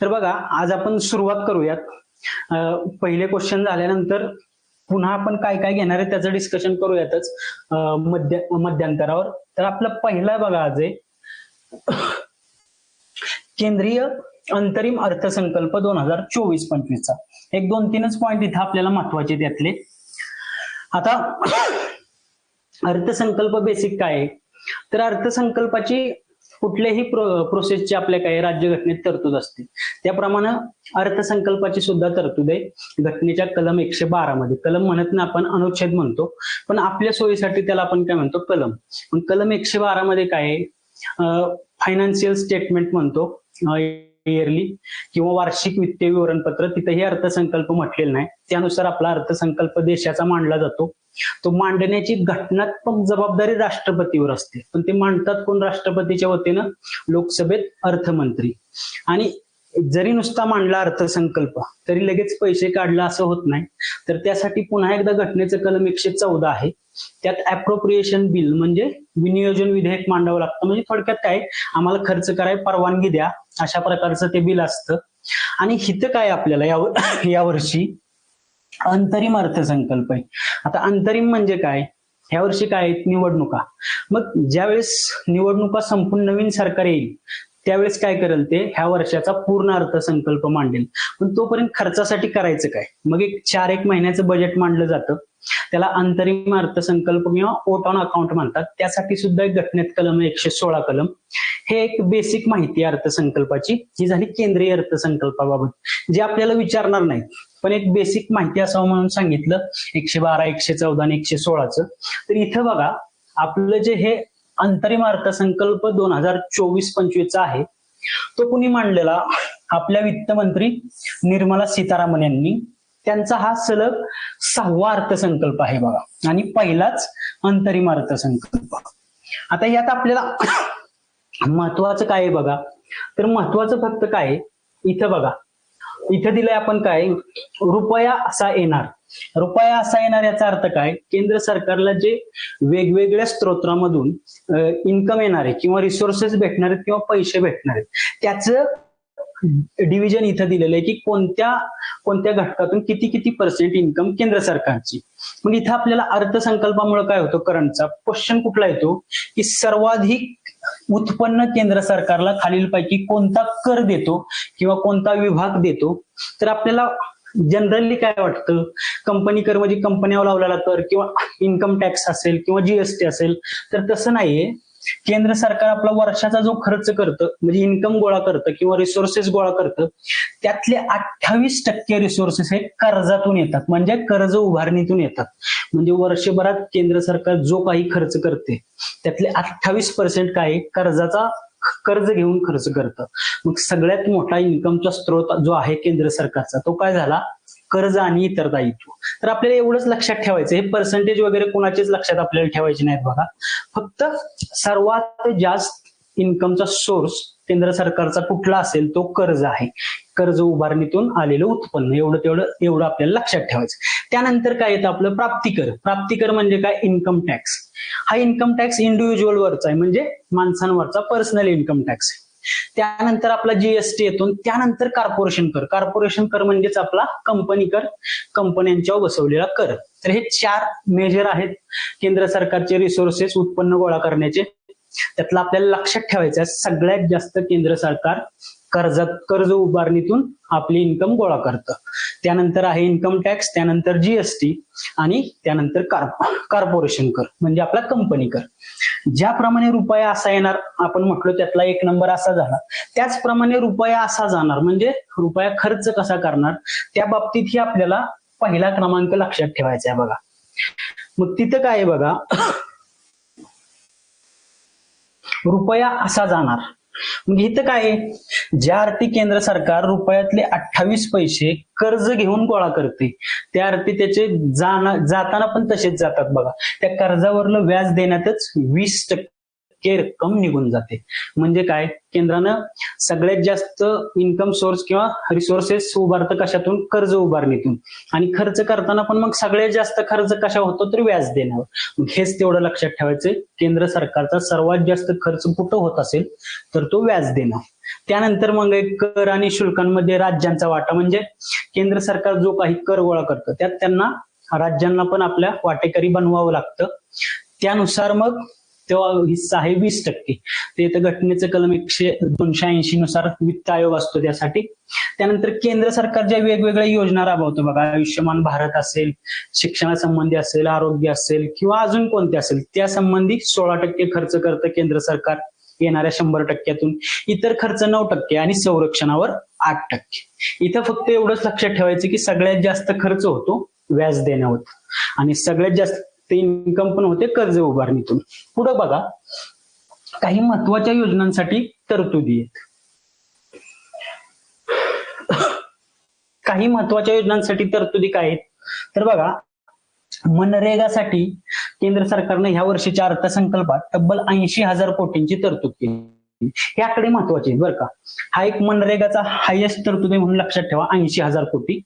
तर बघा आज आपण सुरुवात करूयात. पहिले क्वेश्चन झाल्यानंतर पुन्हा आपण काय काय घेणार आहे त्याचं डिस्कशन करूयातच अं, मध्य मध्यांतरावर. तर आपला पहिला बघा आज आहे. केंद्रीय अंतरिम अर्थसंकल्प दोन हजार चोवीस पंचवीसचा. एक दोन तीनच पॉईंट इथं आपल्याला महत्त्वाचे त्यातले आता अर्थसंकल्प बेसिक काय आहे? तर अर्थसंकल्पाची कुठल्याही प्रोसेसची आपल्या काही राज्यघटनेत तरतूद असते. त्याप्रमाणे अर्थसंकल्पाची सुद्धा तरतूद आहे. घटनेच्या कलम एकशे बारा मध्ये. कलम म्हणत ना आपण अनुच्छेद म्हणतो. पण आपल्या सोयीसाठी त्याला आपण काय म्हणतो? कलम. पण कलम एकशे बारा मध्ये काय आहे? फायनान्शियल स्टेटमेंट म्हणतो इयरली किंवा वार्षिक वित्तीय विवरणपत्र. तिथेही अर्थसंकल्प म्हटलेलं नाही. त्यानुसार आपला अर्थसंकल्प देशाचा मांडला जातो. तो मांडण्याची घटनात्मक जबाबदारी राष्ट्रपतीवर असते. पण ते मांडतात कोण राष्ट्रपतीच्या वतीनं? लोकसभेत अर्थमंत्री. आणि जरी नुसता मांडला अर्थसंकल्प तरी लगेच पैसे काढला असं होत नाही. तर त्यासाठी पुन्हा एकदा घटनेचं कलम एकशे चौदा आहे. त्यात अप्रोप्रिएशन बिल म्हणजे विनियोजन विधेयक मांडावं लागतं. म्हणजे थोडक्यात काय? आम्हाला खर्च करायला परवानगी द्या. अशा प्रकारचं ते बिल असतं. आणि हिथं काय आपल्याला यावर यावर्षी? अंतरिम अर्थसंकल्प आहे. आता अंतरिम म्हणजे काय? ह्या वर्षी काय आहेत? निवडणुका. मग ज्यावेळेस निवडणुका संपून नवीन सरकार येईल त्यावेळेस काय करेल ते? ह्या वर्षाचा पूर्ण अर्थसंकल्प मांडेल. पण तोपर्यंत खर्चासाठी करायचं काय? मग एक चार एक महिन्याचं बजेट मांडलं जातं. त्याला अंतरिम अर्थसंकल्प किंवा ओट ऑन अकाउंट म्हणतात. त्यासाठी सुद्धा एक घटनेत कलम एकशे सोळा कलम. हे एक बेसिक माहिती आहे अर्थसंकल्पाची. ही झाली केंद्रीय अर्थसंकल्पाबाबत. जे आपल्याला विचारणार नाहीत पण एक बेसिक माहिती असावं म्हणून सांगितलं. एकशे बारा एकशे चौदा आणि एकशे सोळाचं. तर इथं बघा आपलं जे हे अंतरिम अर्थसंकल्प दोन हजार चोवीस पंचवीसचा आहे. तो कुणी मांडलेला? आपल्या वित्तमंत्री निर्मला सीतारामन यांनी. त्यांचा हा सलग सहावा अर्थसंकल्प आहे बघा. आणि पहिलाच अंतरिम अर्थसंकल्प. आता यात आपल्याला महत्वाचं काय आहे बघा? तर महत्वाचं फक्त काय इथं बघा. इथं दिलंय आपण काय? रुपया असा येणार. रुपया असा येणार याचा अर्थ काय? केंद्र सरकारला जे वेगवेगळ्या स्त्रोत्रामधून इन्कम येणार आहे किंवा रिसोर्सेस भेटणार आहेत किंवा पैसे भेटणार आहेत त्याचं डिव्हिजन इथं दिलेलं आहे की कोणत्या कोणत्या घटकातून किती किती पर्सेंट इन्कम केंद्र सरकारची? मग इथं आपल्याला अर्थसंकल्पामुळे काय होतो? करंटचा क्वेश्चन कुठला येतो? की सर्वाधिक उत्पन्न केंद्र सरकारला खालीलपैकी कोणता कर देतो किंवा कोणता विभाग देतो? तर आपल्याला जनरली काय वाटतं? कंपनी कर म्हणजे कंपन्यावर लावलेला कर किंवा इन्कम टॅक्स असेल किंवा जीएसटी असेल तर तसं नाहीये. केंद्र सरकार आपला वर्षाचा जो खर्च करतं म्हणजे इन्कम गोळा करतं किंवा रिसोर्सेस गोळा करतं त्यातले अठ्ठावीस टक्के रिसोर्सेस हे कर्जातून येतात. म्हणजे कर्ज उभारणीतून येतात. म्हणजे वर्षभरात केंद्र सरकार जो काही खर्च करते त्यातले अठ्ठावीस पर्सेंट काय कर्जाचा कर्ज घेऊन खर्च करतं. मग सगळ्यात मोठा इन्कमचा स्रोत जो आहे केंद्र सरकारचा तो काय झाला? कर्ज आणि इतर दायित्व. तर आपल्याला एवढंच लक्षात ठेवायचं हे पर्सेंटेज वगैरे कोणाचेच लक्षात आपल्याला ठेवायचे नाहीत बघा. फक्त सर्वात जास्त इन्कमचा सोर्स केंद्र सरकारचा कुठला असेल तो कर्ज आहे. कर्ज उभारणीतून आलेलं उत्पन्न. एवढं तेवढं एवढं आपल्याला लक्षात ठेवायचं त्यानंतर काय येतं आपलं? प्राप्तिकर प्राप्तिकर म्हणजे काय? इन्कम टॅक्स हा इन्कम टॅक्स इंडिव्हिज्युअल वरचा आहे. म्हणजे माणसांवरचा पर्सनल इन्कम टॅक्स आहे. त्यानंतर आपला जीएसटी येतो. त्यानंतर कॉर्पोरेशन कर. कॉर्पोरेशन कर म्हणजेच आपला कंपनी कर. कंपन्यांच्यावर बसवलेला कर. तर हे चार मेजर आहेत केंद्र सरकारचे रिसोर्सेस उत्पन्न गोळा करण्याचे. त्यातलं आपल्याला लक्षात ठेवायचं आहे सगळ्यात जास्त केंद्र सरकार कर्जात कर्ज उभारणीतून आपली इन्कम गोळा करतं. त्यानंतर आहे इन्कम टॅक्स त्यानंतर जीएसटी आणि त्यानंतर कॉर्पोरेशन कर म्हणजे आपला कंपनी कर. ज्याप्रमाणे रुपया असा येणार आपण म्हटलो त्यातला एक नंबर असा झाला. त्याचप्रमाणे रुपया असा जाणार म्हणजे रुपया खर्च कसा करणार त्या बाबतीतही आपल्याला पहिला क्रमांक लक्षात ठेवायचा आहे बघा. मग तिथं काय आहे बघा? रुपया असा जाणार. मग इथं काय ज्या अर्थी केंद्र सरकार रुपयातले अठ्ठावीस पैसे कर्ज घेऊन गोळा करते त्या अर्थी त्याचे जाताना पण तसेच जातात बघा. त्या कर्जावरलं व्याज देण्यातच वीस टक्के टक्के रक्कम निघून जाते. म्हणजे काय? केंद्रानं सगळ्यात जास्त इन्कम सोर्स किंवा रिसोर्सेस उभारतं कशातून? कर्ज उभारणीतून. आणि खर्च करताना पण मग सगळ्यात जास्त खर्च कशा होतो? तर व्याज देण्यावर. मग हेच तेवढं लक्षात ठेवायचं केंद्र सरकारचा सर्वात जास्त खर्च कुठं होत असेल? तर तो व्याज देणं. त्यानंतर मग एक कर आणि शुल्कांमध्ये राज्यांचा वाटा. म्हणजे केंद्र सरकार जो काही कर गोळा करतं त्यात त्यांना राज्यांना पण आपल्या वाटेकरी बनवावं लागतं. त्यानुसार मग तेव्हा हिस्सा आहे वीस टक्के. ते तर घटनेचं कलम एकशे दोनशे ऐंशी नुसार वित्त आयोग असतो त्यासाठी. त्यानंतर केंद्र सरकार ज्या वेगवेगळ्या योजना राबवतो बघा आयुष्यमान भारत असेल शिक्षणासंबंधी असेल आरोग्य असेल किंवा अजून कोणते असेल त्या संबंधी सोळा टक्के खर्च करतं केंद्र सरकार येणाऱ्या शंभर टक्क्यातून. इतर खर्च नऊ टक्के आणि संरक्षणावर आठ टक्के. इथं फक्त एवढंच लक्षात ठेवायचं की सगळ्यात जास्त खर्च होतो व्याज देण्यावर. आणि सगळ्यात जास्त इन्कम पण होते कर्ज उभारणीतून. पुढं बघा. काही महत्त्वाच्या योजनांसाठी तरतुदी आहेत. काही महत्त्वाच्या योजनांसाठी तरतुदी काय आहेत? तर बघा मनरेगासाठी केंद्र सरकारने ह्या वर्षीच्या अर्थसंकल्पात तब्बल ऐंशी हजार कोटींची तरतूद केली. हे आकडे महत्त्वाचे आहेत बरं का. हा एक मनरेगाचा हायेस्ट तरतुदी आहे म्हणून लक्षात ठेवा ऐंशी हजार कोटी.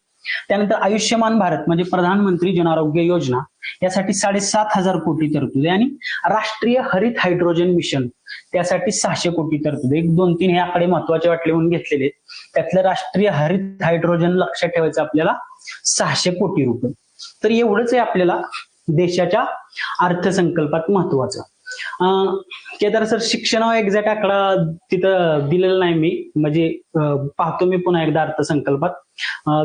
त्यानंतर आयुष्यमान भारत म्हणजे प्रधानमंत्री जन आरोग्य योजना. यासाठी साडेसात हजार कोटी तरतूद आहे. आणि राष्ट्रीय हरित हायड्रोजन मिशन त्यासाठी सहाशे कोटी तरतूद एक दोन तीन हे आकडे महत्त्वाचे वाटले म्हणून घेतलेले आहेत. त्यातलं राष्ट्रीय हरित हायड्रोजन लक्षात ठेवायचं आपल्याला सहाशे कोटी रुपये. तर एवढंच आहे आपल्याला देशाच्या अर्थसंकल्पात महत्वाचं. अं, केदार सर शिक्षणावर एक्झॅक्ट आकडा तिथं दिलेला नाही मी. म्हणजे पाहतो मी पुन्हा एकदा अर्थसंकल्पात.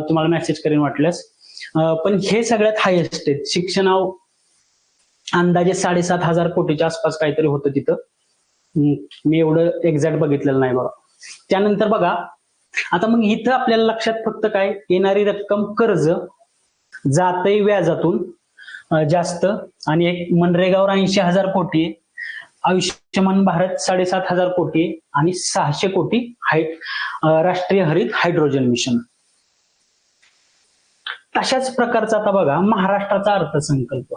तुम्हाला मेसेज करेन वाटल्यास. पण हे सगळ्यात हायेस्ट आहेत. शिक्षणावर अंदाजे साडेसात हजार कोटीच्या आसपास काहीतरी होतं तिथं. मी एवढं एक्झॅक्ट बघितलेलं नाही बघा त्यानंतर बघा आता मग इथं आपल्याला लक्षात फक्त काय? येणारी रक्कम कर्ज जातही व्याजातून जास्त. आणि एक मनरेगावर ऐंशी हजार कोटी आयुष्यमान भारत साडेसात हजार कोटी आणि सहाशे कोटी हाय राष्ट्रीय हरित हायड्रोजन मिशन. तशाच प्रकारचा आता बघा महाराष्ट्राचा अर्थसंकल्प.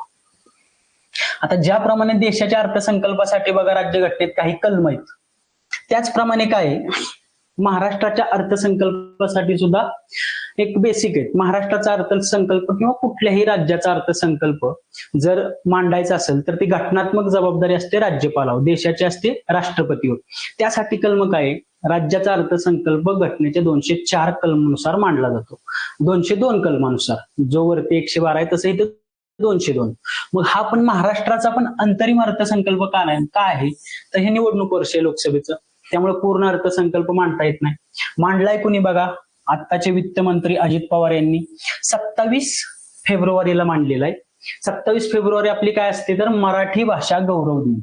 आता ज्याप्रमाणे देशाच्या अर्थसंकल्पासाठी बघा राज्यघटनेत काही कलम आहेत. त्याचप्रमाणे काय आहे, महाराष्ट्राच्या अर्थसंकल्पासाठी सुद्धा एक बेसिक आहे महाराष्ट्राचा अर्थसंकल्प किंवा कुठल्याही राज्याचा अर्थसंकल्प जर मांडायचा असेल तर ती घटनात्मक जबाबदारी असते राज्यपालावर देशाची असते राष्ट्रपतीवर त्यासाठी कलम काय आहे? राज्याचा अर्थसंकल्प घटनेच्या दोनशे चार कलमानुसार मांडला जातो. दोनशे दोन कलमानुसार. जो वरती एकशे बारा आहे तसं इथं दोनशे दोन. मग हा पण महाराष्ट्राचा पण अंतरिम अर्थसंकल्प का नाही काय आहे? तर हे निवडणूक वर्ष आहे लोकसभेचं. त्यामुळे पूर्ण अर्थसंकल्प मांडता येत नाही. मांडलाय कुणी बघा? आत्ताचे वित्त मंत्री अजित पवार यांनी. सत्तावीस फेब्रुवारीला मांडलेला आहे. सत्तावीस फेब्रुवारी आपली काय असते? तर मराठी भाषा गौरव दिन.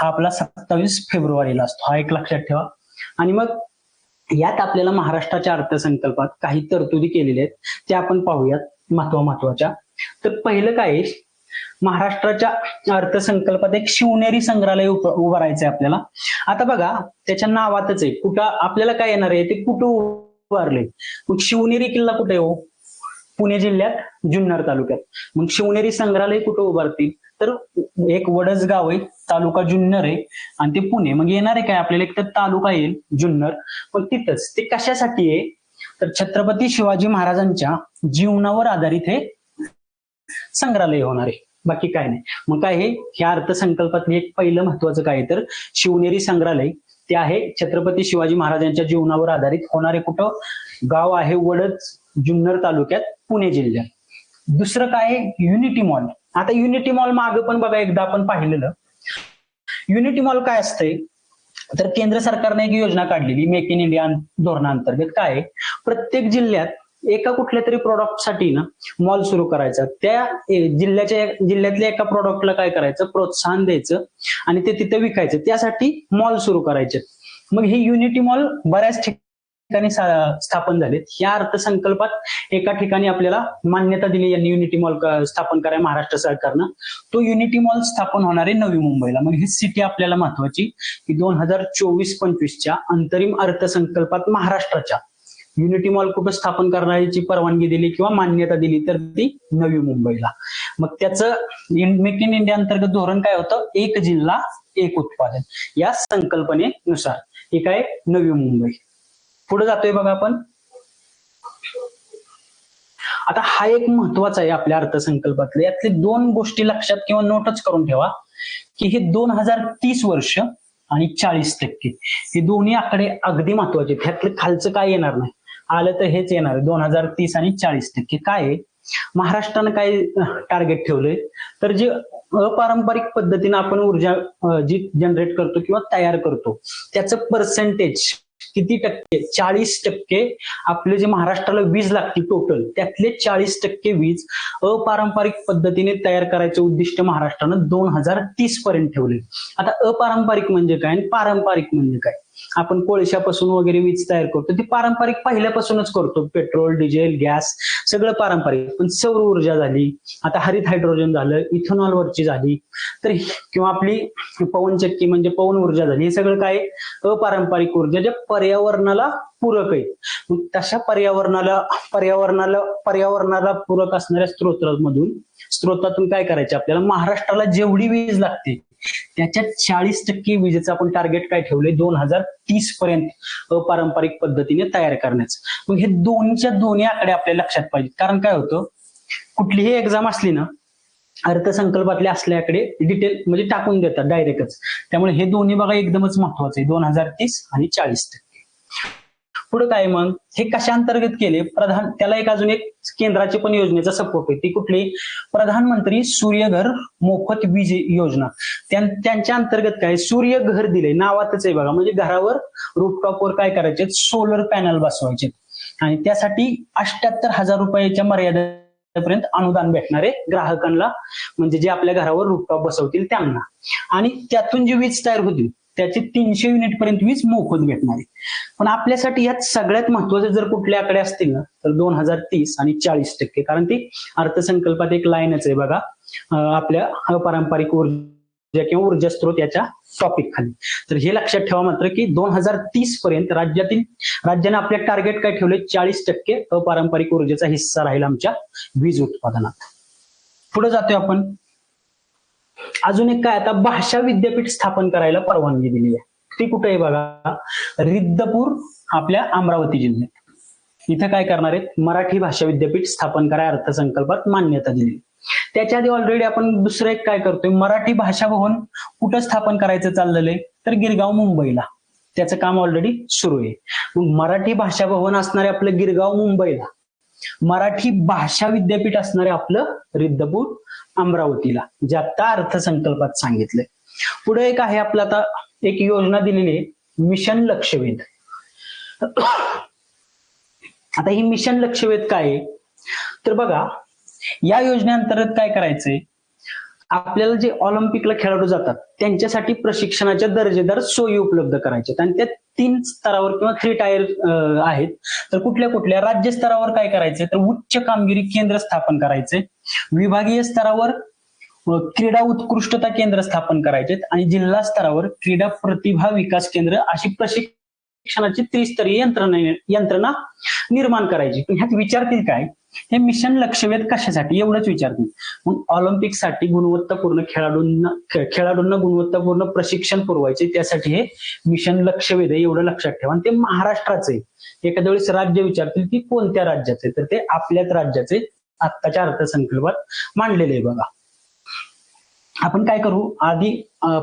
हा आपला सत्तावीस फेब्रुवारीला असतो. हा एक लक्षात ठेवा. आणि मग यात आपल्याला महाराष्ट्राच्या अर्थसंकल्पात काही तरतुदी केलेल्या आहेत त्या आपण पाहूयात महत्वा महत्त्वाच्या. तर पहिलं काय आहे, महाराष्ट्राच्या अर्थसंकल्पात एक शिवनेरी संग्रहालय उभ- उभारायचंय आपल्याला. आता बघा त्याच्या नावातच आहे. कुठं आपल्याला काय येणार आहे? ते कुठं उभारले मग शिवनेरी किल्ला कुठे हो? पुणे जिल्ह्यात जुन्नर तालुक्यात. मग शिवनेरी संग्रहालय कुठं उभारतील? तर एक वडस गाव आहे तालुका जुन्नर आहे आणि ते पुणे. मग येणार आहे काय? आपल्याला एक तर तालुका येईल जुन्नर. मग तिथंच ते कशासाठी आहे? तर छत्रपती शिवाजी महाराजांच्या जीवनावर आधारित हे संग्रहालय होणार आहे. बाकी काय नाही. मग काय हे? ह्या अर्थसंकल्पातलं एक पहिलं महत्वाचं काय आहे? तर शिवनेरी संग्रहालय ते आहे छत्रपती शिवाजी महाराजांच्या जीवनावर आधारित होणारे कुठं? गाव आहे वडद जुन्नर तालुक्यात पुणे जिल्ह्यात. दुसरं काय आहे? युनिटी मॉल आता युनिटी मॉल मागं पण बघा एकदा आपण पाहिलेलं. युनिटी मॉल काय असतंय? तर केंद्र सरकारने एक योजना काढलेली मेक इन इंडिया धोरणाअंतर्गत काय आहे? प्रत्येक जिल्ह्यात एका कुठल्या तरी प्रॉडक्टसाठी ना मॉल सुरू करायचा. त्या जिल्ह्याच्या जिल्ह्यातल्या एका प्रॉडक्टला काय करायचं? प्रोत्साहन द्यायचं आणि ते तिथे विकायचं. त्यासाठी मॉल सुरू करायचे. मग हे युनिटी मॉल बऱ्याच ठिकाणी ठिकाणी स्थापन झालेत या अर्थसंकल्पात एका ठिकाणी आपल्याला मान्यता दिली यांनी युनिटी मॉल स्थापन कराय महाराष्ट्र सरकारनं. तो युनिटी मॉल स्थापन होणार आहे नवी मुंबईला. मग ही सिटी आपल्याला महत्वाची की दोन हजार चोवीस पंचवीसच्या अंतरिम अर्थसंकल्पात महाराष्ट्राच्या. युनिटी मॉल कुठं स्थापन करण्याची परवानगी दिली किंवा मान्यता दिली तर ती नवी मुंबईला. मग त्याचं मेक इन इंडिया अंतर्गत धोरण काय होतं? एक जिल्हा एक उत्पादन. या संकल्पनेनुसार. ही काय? नवी मुंबई. पुढे जातोय बघा आपण. आता हा एक महत्त्वाचा आहे आपल्या अर्थसंकल्पातले. यातले दोन गोष्टी लक्षात किंवा नोटच करून ठेवा की हे दोन हजार तीस वर्ष आणि चाळीस टक्के हे दोन्ही आकडे अगदी महत्त्वाचे आहेत. ह्यातलं खालचं काय येणार नाही? आलं तर हेच येणार आहे. दोन हजार तीस आणि चाळीस टक्के. काय आहे? महाराष्ट्रानं काय टार्गेट ठेवलंय? तर जे अपारंपरिक पद्धतीने आपण ऊर्जा जी जनरेट करतो किंवा तयार करतो त्याचं पर्सेंटेज किती टक्के? चाळीस टक्के. आपले जे महाराष्ट्राला वीज लागते टोटल त्यातले चाळीस टक्के वीज अपारंपरिक पद्धतीने तयार करायचं उद्दिष्ट महाराष्ट्रानं दोन हजार तीस पर्यंत ठेवले आता अपारंपरिक म्हणजे काय? आणि पारंपरिक म्हणजे काय? आपण कोळशापासून वगैरे वीज तयार करतो. ती पारंपरिक पहिल्यापासूनच करतो. पेट्रोल डिझेल गॅस सगळं पारंपरिक. पण सौर ऊर्जा झाली आता हरित हायड्रोजन झालं इथेनॉल वरची झाली. तर किंवा आपली पवनचक्की म्हणजे पवन ऊर्जा झाली. हे सगळं काय? अपारंपरिक ऊर्जा जे पर्यावरणाला पूरक आहे तशा पर्यावरणाला पर्यावरणाला पर्यावरणाला पूरक असणाऱ्या स्रोतांमधून स्रोतातून काय करायचे आपल्याला? महाराष्ट्राला जेवढी वीज लागते त्याच्यात चाळीस टक्के विजेचं आपण टार्गेट काय ठेवलंय? दोन हजार तीस पर्यंत अपारंपरिक पद्धतीने तयार करण्याचं. मग हे दोन्हीच्या दोन्ही आकडे आपल्या लक्षात पाहिजेत. कारण काय होतं? कुठलीही एक्झाम असली ना अर्थसंकल्पातले असल्याकडे डिटेल म्हणजे टाकून देतात डायरेक्टच त्यामुळे हे दोन्ही बघा एकदमच महत्त्वाचे दोन हजार तीस आणि चाळीस टक्के. पुढे काय मग? हे कशा अंतर्गत केले? प्रधान त्याला एक अजून एक केंद्राची पण योजनेचा सपोर्ट आहे. ती कुठली? प्रधानमंत्री सूर्यघर मोफत वीज योजना. त्यांच्या अंतर्गत काय? सूर्य घर दिले नावातच आहे बघा. म्हणजे घरावर रूपटॉपवर काय करायचे? सोलर पॅनल बसवायचे. आणि त्यासाठी अष्ट्याहत्तर हजार रुपयाच्या मर्यादेपर्यंत अनुदान भेटणारे ग्राहकांना. म्हणजे जे आपल्या घरावर रूपटॉप बसवतील त्यांना. आणि त्यातून जी वीज तयार होतील त्याचे तीनशे युनिट पर्यंत वीज मोफत भेटणार आहे. पण आपल्यासाठी यात सगळ्यात महत्त्वाचे जर कुठले आकडे असतील ना तर दोन हजार तीस आणि चाळीस टक्के. कारण ती अर्थसंकल्पात एक लाईनच आहे बघा. आपल्या अपारंपरिक ऊर्जा किंवा ऊर्जा स्रोत याच्या टॉपिक खाली. तर हे लक्षात ठेवा मात्र की दोन हजार तीस पर्यंत राज्यातील राज्याने आपल्या टार्गेट काय ठेवले? चाळीस टक्के अपारंपरिक ऊर्जेचा हिस्सा राहील आमच्या वीज उत्पादनात. पुढे जातोय आपण. अजून एक काय आता भाषा विद्यापीठ स्थापन करायला परवानगी दिली आहे. ती कुठे आहे बघा? रिद्धपूर आपल्या अमरावती जिल्ह्यात. इथं काय करणार आहेत? मराठी भाषा विद्यापीठ स्थापन करायला अर्थसंकल्पात मान्यता दिली. त्याच्या आधी ऑलरेडी आपण दुसरं एक काय करतोय? मराठी भाषा भवन कुठं स्थापन करायचं चाललेलं आहे? तर गिरगाव मुंबईला. त्याचं काम ऑलरेडी सुरू आहे. मग मराठी भाषा भवन असणारे आपलं गिरगाव मुंबईला. मराठी भाषा विद्यापीठ असणारे आपलं रिद्धपूर अमरावतीला जे आता अर्थसंकल्पात सांगितलंय. पुढे एक आहे आपलं आता एक योजना दिलेली आहे मिशन लक्षवेध. आता ही मिशन लक्षवेध काय आहे? तर बघा या योजनेअंतर्गत काय करायचंय? आपल्याला जे ऑलिम्पिकला खेळाडू जातात त्यांच्यासाठी प्रशिक्षणाच्या दर्जेदार सोयी उपलब्ध करायच्या आणि त्या तीन स्तरावर किंवा थ्री टायर आहेत. तर कुठल्या कुठल्या? राज्य स्तरावर काय करायचंय? तर उच्च कामगिरी केंद्र स्थापन करायचे. विभागीय स्तरावर क्रीडा उत्कृष्टता केंद्र स्थापन करायचे आणि जिल्हा स्तरावर क्रीडा प्रतिभा विकास केंद्र अशी शिक्षणाची त्रिस्तरीय यंत्रणा यंत्रणा निर्माण करायची. पण ह्यात विचारतील काय? हे मिशन लक्षवेध कशासाठी? एवढंच विचारतील. मग ऑलिम्पिकसाठी गुणवत्तापूर्ण खेळाडूंना खेळाडूंना गुणवत्तापूर्ण प्रशिक्षण पुरवायचे त्यासाठी हे मिशन लक्षवेध आहे एवढं लक्षात ठेवा. आणि ते महाराष्ट्राचे एखाद्या वेळेस राज्य विचारतील की कोणत्या राज्याचे तर ते आपल्याच राज्याचे आत्ताच्या अर्थसंकल्पात मांडलेले आहे बघा. आपण काय करू? आधी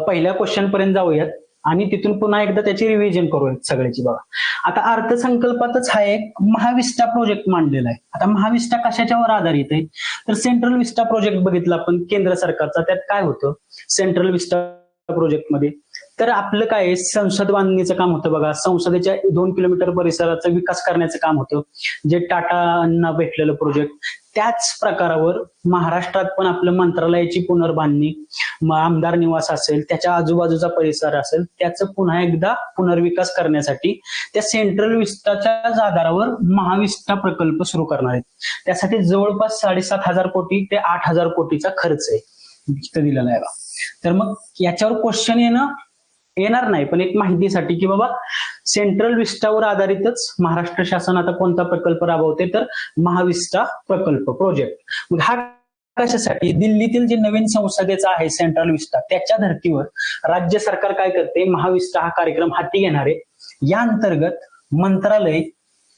पहिल्या क्वेश्चन पर्यंत जाऊयात. आणि तिथून पुन्हा एकदा त्याची रिव्हिजन करू सगळ्याची बघा. आता अर्थसंकल्पातच हा एक महाविस्टा प्रोजेक्ट मांडलेला आहे. आता महाविस्टा कशाच्यावर आधारित आहे? तर सेंट्रल विस्टा प्रोजेक्ट बघितला आपण केंद्र सरकारचा. त्यात काय होतं? सेंट्रल विस्टा प्रोजेक्टमध्ये. तर आपलं काय आहे, संसद बांधणीचं काम होतं बघा. संसदेच्या दोन किलोमीटर परिसराचा विकास करण्याचं काम होतं. जे टाटांना भेटलेलं प्रोजेक्ट त्याच प्रकारावर महाराष्ट्रात पण आपलं मंत्रालयाची पुनर्बांधणी आमदार निवास असेल त्याच्या आजूबाजूचा परिसर असेल त्याचं पुन्हा एकदा पुनर्विकास करण्यासाठी त्या सेंट्रल विस्ताच्या आधारावर महाविस्टा प्रकल्प सुरू करणार आहेत. त्यासाठी जवळपास साडेसात हजार कोटी ते आठ हजार कोटीचा खर्च आहे. दिलेला आहे तर मग याच्यावर क्वेश्चन येणं येणार नाही. पण एक माहितीसाठी की बाबा सेंट्रल विस्टावर आधारितच महाराष्ट्र शासन आता कोणता प्रकल्प राबवते? तर महाविस्टा प्रकल्प प्रोजेक्ट मग हा कशासाठी? दिल्लीतील जे नवीन संसदेचा आहे सेंट्रल विस्टा त्याच्या धर्तीवर राज्य सरकार काय करते? महाविस्टा हा कार्यक्रम हाती घेणार. आहे या अंतर्गत मंत्रालय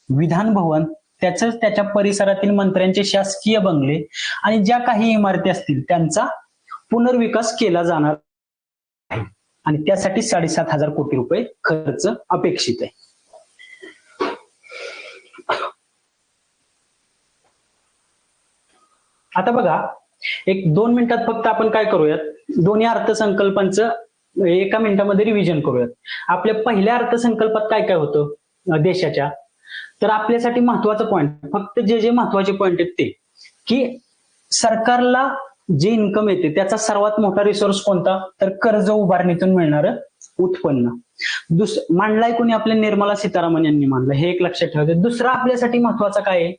विधान भवन त्याच त्याच्या परिसरातील मंत्र्यांचे शासकीय बंगले आणि ज्या काही इमारती असतील त्यांचा पुनर्विकास केला जाणार आहे. आणि त्यासाठी साडेसात हजार कोटी रुपये खर्च अपेक्षित आहे. आता बघा एक दोन मिनिटात फक्त आपण काय करूयात? दोन्ही अर्थसंकल्पांचं एका मिनिटामध्ये रिव्हिजन करूयात. आपल्या पहिल्या अर्थसंकल्पात काय काय होतं? देशाच्या. तर आपल्यासाठी महत्वाचं पॉईंट फक्त जे जे महत्त्वाचे पॉईंट आहेत ते की सरकारला जे इन्कम येते त्याचा सर्वात मोठा रिसोर्स कोणता? तर कर्ज उभारणीतून मिळणारं उत्पन्न. दुस मांडलाय कोणी आपल्या निर्मला सीतारामन यांनी मांडलं हे एक लक्षात ठेवायचं दुसरा आपल्यासाठी महत्त्वाचा काय आहे?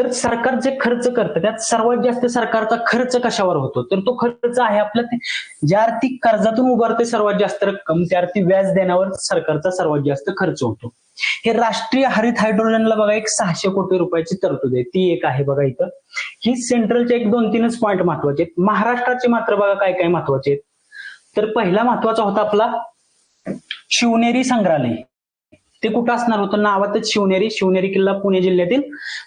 तर सरकार जे खर्च करतं त्यात सर्वात जास्त सरकारचा खर्च कशावर होतो? तर तो खर्च आहे आपला ते- ज्या अर्थी कर्जातून उभारते सर्वात जास्त रक्कम त्या अर्थी व्याज देण्यावर सरकारचा सर्वात जास्त खर्च होतो. हे राष्ट्रीय हरित हायड्रोजनला बघा एक सहाशे कोटी रुपयाची तरतूद आहे. ती एक आहे बघा इथं. ही सेंट्रलचे एक दोन तीनच पॉईंट महत्त्वाचे आहेत. महाराष्ट्राचे मात्र बघा काय काय महत्त्वाचे आहेत. तर पहिला महत्त्वाचा होता आपला शिवनेरी संग्रहालय. ते कुठं असणार होतं? नावातच शिवनेरी शिवनेरी किल्ला पुणे जिल्ह्यातील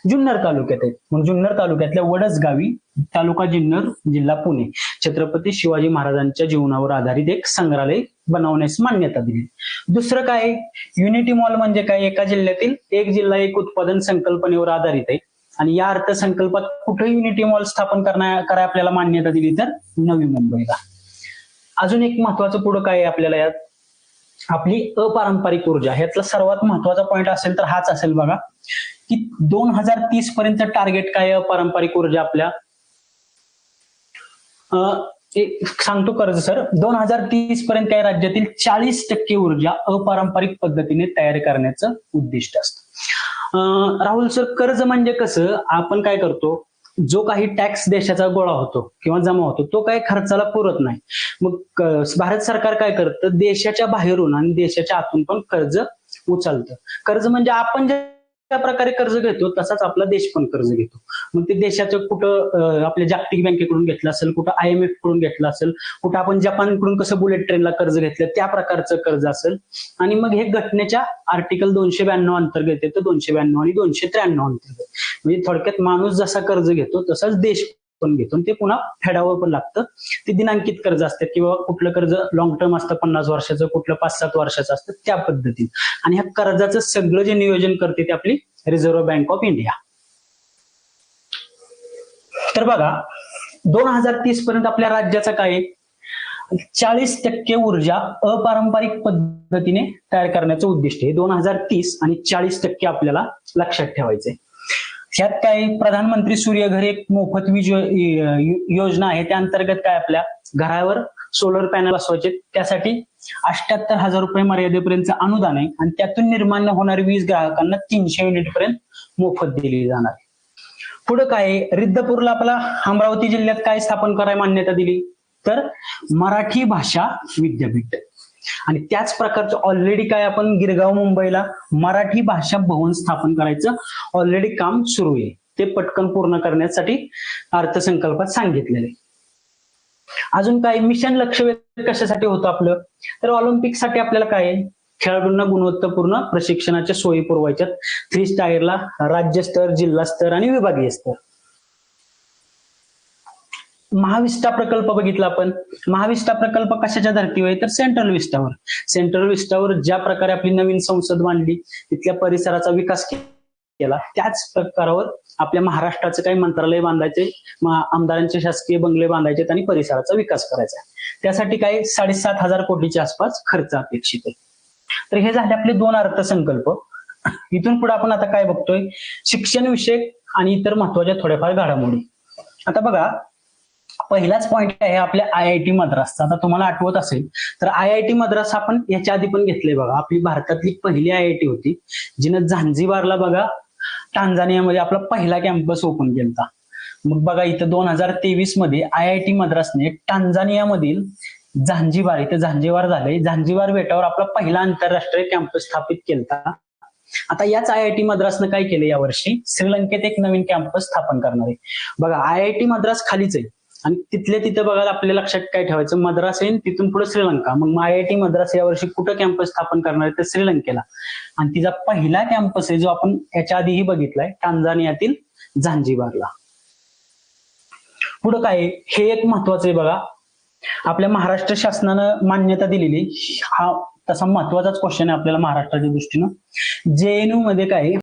जुन्नर तालुक्यात आहे. मग जुन्नर तालुक्यातल्या वडस गावी तालुका जुन्नर जिल्हा पुणे. छत्रपती शिवाजी महाराजांच्या जीवनावर आधारित एक संग्रहालय बनवण्यास मान्यता दिली. दुसरं काय युनिटी मॉल म्हणजे काय? एका जिल्ह्यातील एक जिल्हा एक उत्पादन संकल्पनेवर आधारित आहे. आणि या अर्थसंकल्पात कुठे युनिटी मॉल स्थापन करण्या कराय आपल्याला मान्यता दिली तर? नवी मुंबईला. अजून एक महत्वाचं पुढं काय आहे आपल्याला यात? आपली अपारंपरिक ऊर्जा ह्यातला सर्वात महत्त्वाचा पॉईंट असेल तर हाच असेल बघा की दोन हजार तीस पर्यंत टार्गेट काय अपारंपरिक ऊर्जा आपल्या? अं, सांगतो कर्ज सर दोन हजार तीस पर्यंत या राज्यातील चाळीस टक्के ऊर्जा अपारंपरिक पद्धतीने तयार करण्याचं उद्दिष्ट असतं. राहुल सर कर्ज म्हणजे कसं? आपण काय करतो? जो काही टॅक्स देशाचा गोळा होतो किंवा जमा होतो तो काही खर्चाला पुरत नाही. मग भारत सरकार काय करतं? देशाच्या बाहेरून आणि देशाच्या आतून पण कर्ज उचलतं. कर्ज म्हणजे आपण ज्या प्रकारे कर्ज घेतो तसाच आपला देश पण कर्ज घेतो. मग ते देशाचं कुठं आपल्या जागतिक बँकेकडून घेतलं असेल कुठं आय एम एफकडून घेतलं असेल कुठं आपण जपानकडून कसं बुलेट ट्रेनला कर्ज घेतलं त्या प्रकारचं कर्ज असेल. आणि मग हे घटनेच्या आर्टिकल दोनशे ब्याण्णव अंतर्गत येतं दोनशे ब्याण्णव आणि दोनशे त्र्याण्णव अंतर्गत. म्हणजे थोडक्यात माणूस जसा कर्ज घेतो तसाच देश पण घेतो. ते पुन्हा फेडावं पण लागतं. ते दिनांकित कर्ज असतात किंवा कुठलं कर्ज लॉंग टर्म असतं पन्नास वर्षाचं कुठलं पाच सात वर्षाचं असतं त्या पद्धतीने. आणि ह्या कर्जाचं सगळं जे नियोजन करते ते आपली रिझर्व्ह बँक ऑफ इंडिया तर बघा दोन हजार तीस पर्यंत आपल्या राज्याचा काय चाळीस टक्के ऊर्जा अपारंपरिक पद्धतीने तयार करण्याचं उद्दिष्ट आहे. दोन हजार तीस आणि चाळीस टक्के आपल्याला लक्षात ठेवायचंय. ह्यात काय प्रधानमंत्री सूर्यघर एक मोफत वीज योजना आहे. त्या अंतर्गत काय आपल्या घरावर सोलर पॅनल बसवायचे त्यासाठी अष्ट्याहत्तर हजार रुपये मर्यादेपर्यंत अनुदान आहे. आणि त्यातून निर्माण होणारी वीज ग्राहकांना तीनशे युनिट पर्यंत मोफत दिली जाणार पुढे काय रिद्धपूरला आपला अमरावती जिल्ह्यात काय स्थापन करायला मान्यता दिली? तर मराठी भाषा विद्यापीठ. आणि त्याच प्रकारचं ऑलरेडी काय आपण गिरगाव मुंबईला मराठी भाषा भवन स्थापन करायचं ऑलरेडी काम सुरू आहे. ते पटकन पूर्ण करण्यासाठी अर्थसंकल्पात सांगितलेले अजून काय? मिशन लक्ष वेध कशासाठी होतं आपलं? तर ऑलिम्पिकसाठी आपल्याला काय आहे? खेळाडूंना गुणवत्तापूर्ण प्रशिक्षणाच्या सोयी पुरवायच्यात. थ्री स्टायरला राज्य स्तर जिल्हा स्तर आणि विभागीय स्तर. महाविस्टा प्रकल्प बघितला आपण. महाविस्टा प्रकल्प कशाच्या धर्तीवर आहे? तर सेंट्रल विस्टावर. सेंट्रल विस्टावर ज्या प्रकारे आपली नवीन संसद मांडली तिथल्या परिसराचा विकास केला त्याच प्रकारावर आपल्या महाराष्ट्राचं काही मंत्रालय बांधायचे आमदारांचे शासकीय बंगले बांधायचे आणि परिसराचा विकास करायचा आहे. त्यासाठी काही साडेसात हजार कोटीच्या आसपास खर्च अपेक्षित आहे. तर हे झाले आपले दोन अर्थसंकल्प. इथून पुढे आपण आता काय बघतोय? शिक्षण विषयक आणि इतर महत्त्वाच्या थोड्याफार घडामोडी. आता बघा पहिलाच पॉईंट आहे आपल्या आय आय टी मद्रासचा. आता तुम्हाला आठवत असेल तर आय आय टी मद्रास आपण याच्या आधी पण घेतलंय बघा. आपली भारतातली पहिली आय आय टी होती जिनं झांझीबारला बघा टांझानियामध्ये आपला पहिला कॅम्पस ओपन केलता. मग बघा इथं दोन हजार तेवीसमध्ये आय आय टी मद्रासने टांझानियामधील झांजीबार इथे झांजीबार झालंय. झांजीवार बेटावर आपला पहिला आंतरराष्ट्रीय कॅम्पस स्थापित केलता. आता याच आय आय टी मद्रासनं काय केलं यावर्षी? श्रीलंकेत एक नवीन कॅम्पस स्थापन करणार. आहे बघा आय आय टी मद्रास खालीच आहे. आणि तिथल्या तिथं बघा आपल्या लक्षात काय ठेवायचं? मद्रास येईल तिथून पुढे श्रीलंका. मग आय आय टी मद्रास यावर्षी कुठं कॅम्पस स्थापन करणार आहे? तर श्रीलंकेला. आणि तिचा पहिला कॅम्पस आहे जो आपण याच्या आधीही बघितलाय टांझानियातील झांजीबारला पुढं काय हे एक महत्वाचं आहे बघा. आपल्या महाराष्ट्र शासनानं मान्यता दिलेली. हा तसा महत्वाचाच क्वेश्चन आहे आपल्याला महाराष्ट्राच्या दृष्टीनं. जेएनयू मध्ये काय आहे?